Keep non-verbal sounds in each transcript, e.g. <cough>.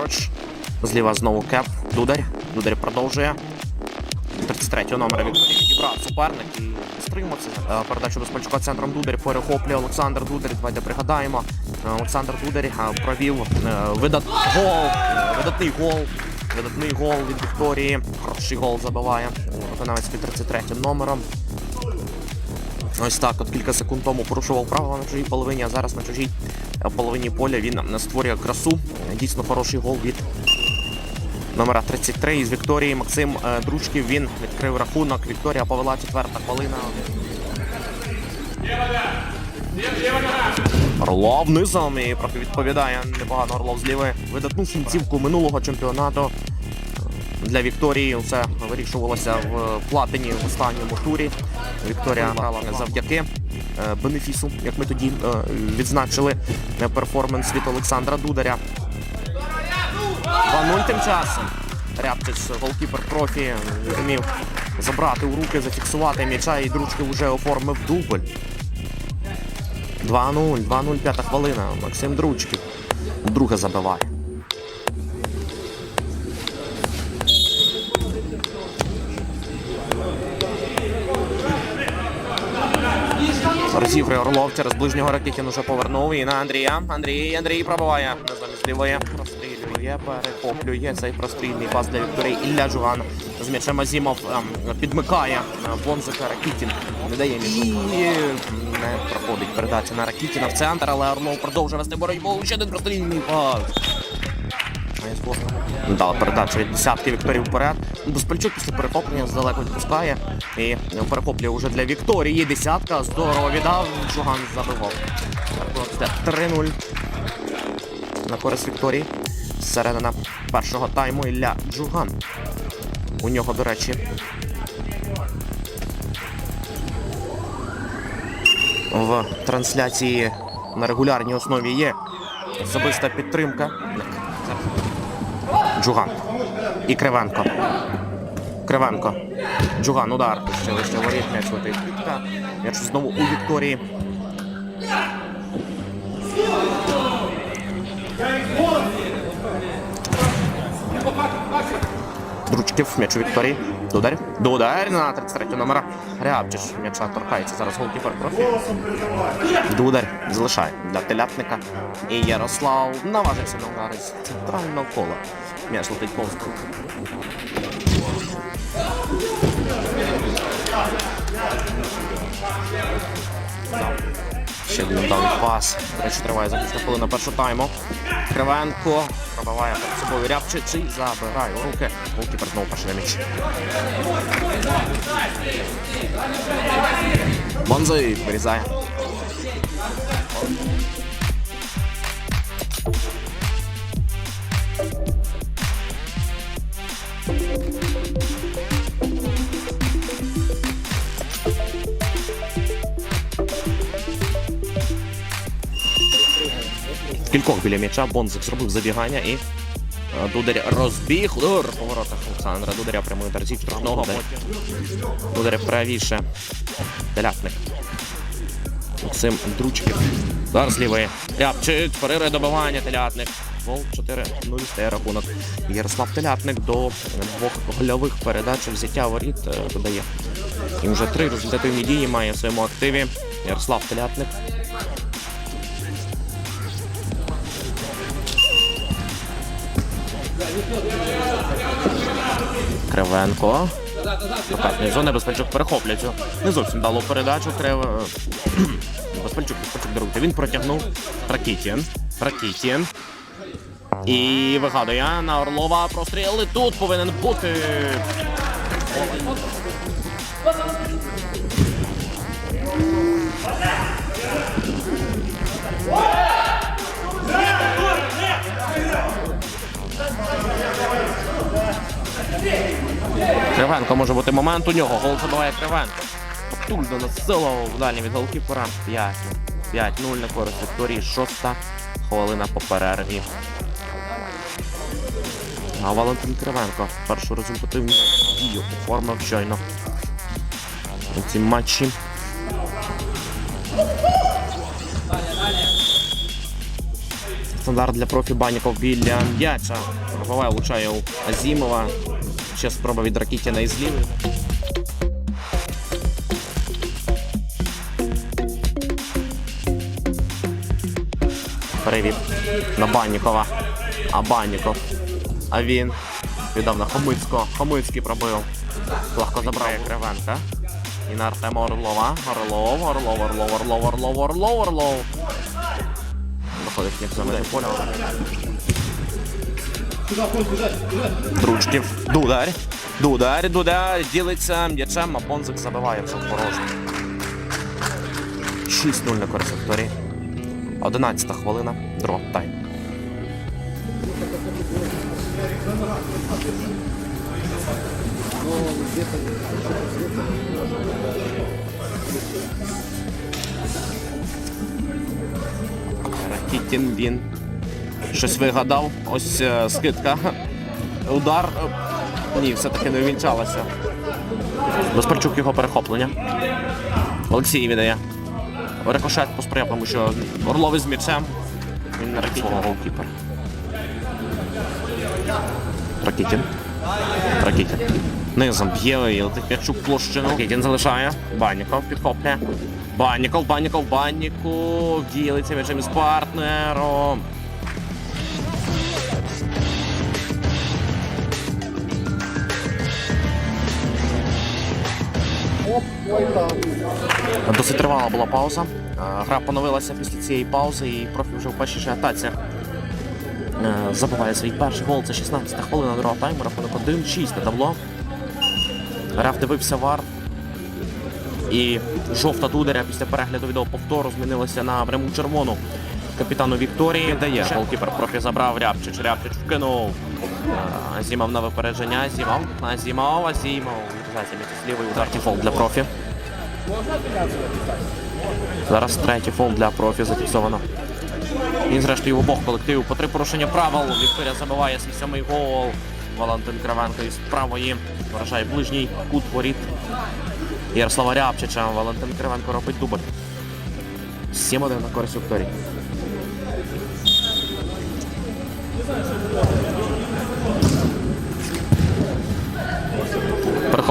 праворуч. Зліва знову кеп. Дударь. Дударь продовжує. 33-го номера Вікторії відібрав суперник і стримався. Е, Передачу до Спальчука центром Дударь перехоплює Олександр Дударь. Давайте пригадаємо. Е, Олександр Дударь е, провів е, видат... гол. Видатний гол. Видатний гол від Вікторії. Хороший гол забиває виконавець під 33 номером. Ось так, от кілька секунд тому порушував правила на чужій половині, а зараз на чужій е, половині поля він створює красу. Дійсно хороший гол від номера 33 із Вікторії. Максим е, Дручків він відкрив рахунок. Вікторія повела четверта хвилина. Орлов низом і відповідає непогано Орлов з лівої. Видатну кінцівку минулого чемпіонату. Для Вікторії все вирішувалося в платині в останньому турі. Вікторія грала завдяки бенефісу, як ми тоді е, відзначили е, перформанс від Олександра Дударя. 2-0 тим часом. Рябчич, голкіпер профі, зумів забрати у руки, зафіксувати м'яча і дручки вже оформив дубль. 2-0, 2-0, п'ята хвилина. Максим Дручків. Друге забиває. Розігрує Орлов через ближнього Ракітін уже повернув. І на Андрія. Андрій, Андрій пробиває. Замість лівої. Прострілює, перехоплює цей прострільний пас для Вікторії. Ілля Жуган з м'ячем Азімов ем, підмикає е, Бонзика Ракітін. Не дає м'ячу. І не проходить передача на Ракітіна в центр, але Орлов продовжує вести боротьбу. Ще один прострільний пас. Дала передачу від десятки Вікторії вперед. Безпальчук після перехоплення здалеку відпускає. І перехоплює вже для Вікторії. Десятка. Здорово віддав. Жуган забивав. Так, 3-0 на користь Вікторії. Середина першого тайму Ілля Джуган. У нього, до речі, в трансляції на регулярній основі є особиста підтримка. Джуган. І Кривенко. Кривенко. Джуган, удар. Ще вище воріт, м'яч летить. М'яч знову у Вікторії. Дручків, м'яч у Вікторії. Дудар. Дудар на 33 номера. Рябчиш. М'яча торкається зараз голкіпер профі. Дудар залишає для теляпника. І Ярослав наважився на удари з центрального кола. М'яч летить повз круг. Ще один вдалий пас. До речі, триває захисна хвилина першого тайму. Кривенко пробиває перед собою Рябчич і забирає у руки. Голкіпер знову на м'яч. Бонзой вирізає. Кількох біля м'яча Бонзик зробив забігання і е, Дударь розбіг. Удар по воротах Олександра Дударя прямий удар зі штрафного. Дударя правіше. Теляпник. Максим Дручків. Удар з лівої. Рябчик. Перерує добивання. Телятник. Гол 4-0 стає рахунок. Ярослав Телятник до двох гольових передач взяття воріт е, додає. І вже три результативні дії має в своєму активі. Ярослав Телятник. Кривенко. Прокатний зони Безпальчук перехоплює цю. Не зовсім дало передачу. Крив... <clears throat> Безпальчук, Безпальчук даруйте. Він протягнув Ракітін. Ракітін. І вигадує на Орлова простріли. Тут повинен бути. Кривенко може бути момент у нього. Гол забиває Кривенко. Тульдо насилував в дальній від голкіпера. 5. 5-0 на користь Вікторії. Шоста хвилина по перерві. А Валентин Кривенко першу результативну дію оформив щойно у цій матчі. стандарт для профі Баніков біля м'яча. Пробиває, влучає у Азімова. Ще спроба від Ракітіна із лівої. Перевід на Баннікова. А Банніков. А він віддав на Хомицького. Хомицький пробив. Легко забрав Кривенка. І на Артема Орлова. Орлов, Орлов, Орлов, Орлов, Орлов, Орлов, Орлов. Доходить як за межі поля. Дручків. Дудар. Дудар, Дудар. Ділиться м'ячем, а Бонзик забиває все порожньо. 6-0 на користь Вікторії. 11 хвилина. Дро. Тайм. Ракітін він щось вигадав. Ось е, скидка. Удар. Ні, все-таки не увінчалося. Безпарчук його перехоплення. Олексій віддає. Рикошет посприяв, тому що Орлов із м'ячем. Він на Ракітін голкіпер. Ракітін. Ракітін. Низом б'є і летить м'яч площину. Ракітін залишає. Банніков підхоплює. Банніков, Банніков, Банніков. Ділиться м'ячем із партнером. Досить тривала була пауза. Е, Гра поновилася після цієї паузи, і профі вже в першій же атаці е, забиває свій перший гол. Це 16 хвилина другого тайму. Рахунок 1-6 на табло. Реф дивився вар. І жовта дударя після перегляду відео повтору змінилася на пряму червону. Капітану Вікторії дає. Голкіпер профі забрав Рябчич. Рябчич вкинув. Е, Азімов на випередження. Азімов. Азімов, Азімов. Місяць лівий удар. Фол для профі. Зараз третій фол для профі зафіксовано. І зрештою обох колективів по три порушення правил. Вікторія забиває свій сьомий гол. Валентин Кравенко із правої вражає ближній кут воріт. Ярослава Рябчича. Валентин Кривенко робить дубль. 7-1 на користь Вікторії.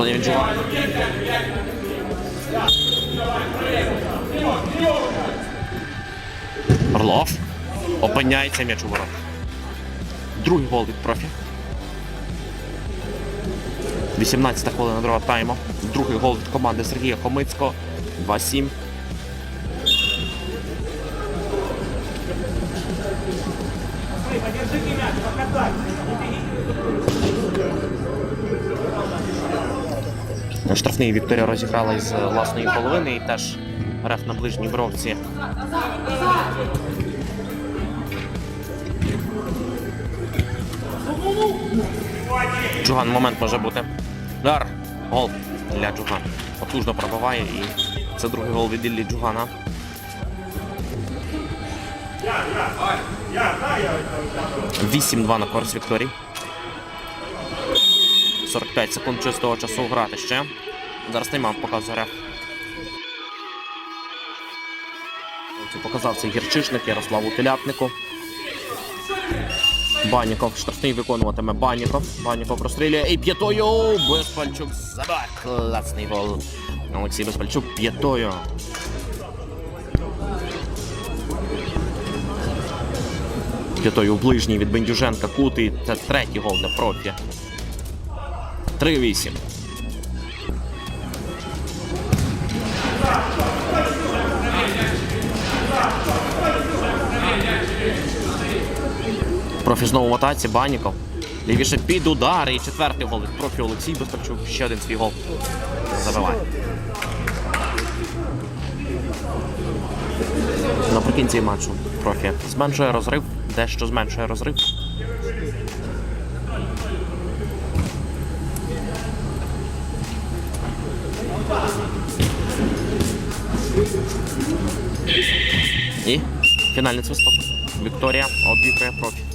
Перехоплення від Джува. Орлов. Опиняється м'яч у ворот. Другий гол від профі. 18 хвилина другого тайму. Другий гол від команди Сергія Хомицького. 2-7. Штрафний Вікторія розіграла із е, власної половини і теж реф на ближній бровці. Джуган момент може бути. Дар. Гол для Джугана. Потужно пробиває і це другий гол від Іллі Джугана. Вісім-два на користь Вікторії. 45 секунд чистого часу грати ще. Зараз нема показує реф. Показав цей гірчишник Ярославу Телятнику. Баніков штрафний виконуватиме Баніков. Баніков прострілює і п'ятою Безпальчук забак. Класний гол. Олексій Безпальчук п'ятою. П'ятою в ближній від Бендюженка Кути. Це третій гол для профі. 3-8. Профі знову в атаці, Баніков. Лівіше під удар і четвертий гол від профі Олексій Безпечук. Ще один свій гол. Забиває. Наприкінці матчу профі зменшує розрив, дещо зменшує розрив. І фінальний свисток. Вікторія обіграє профі.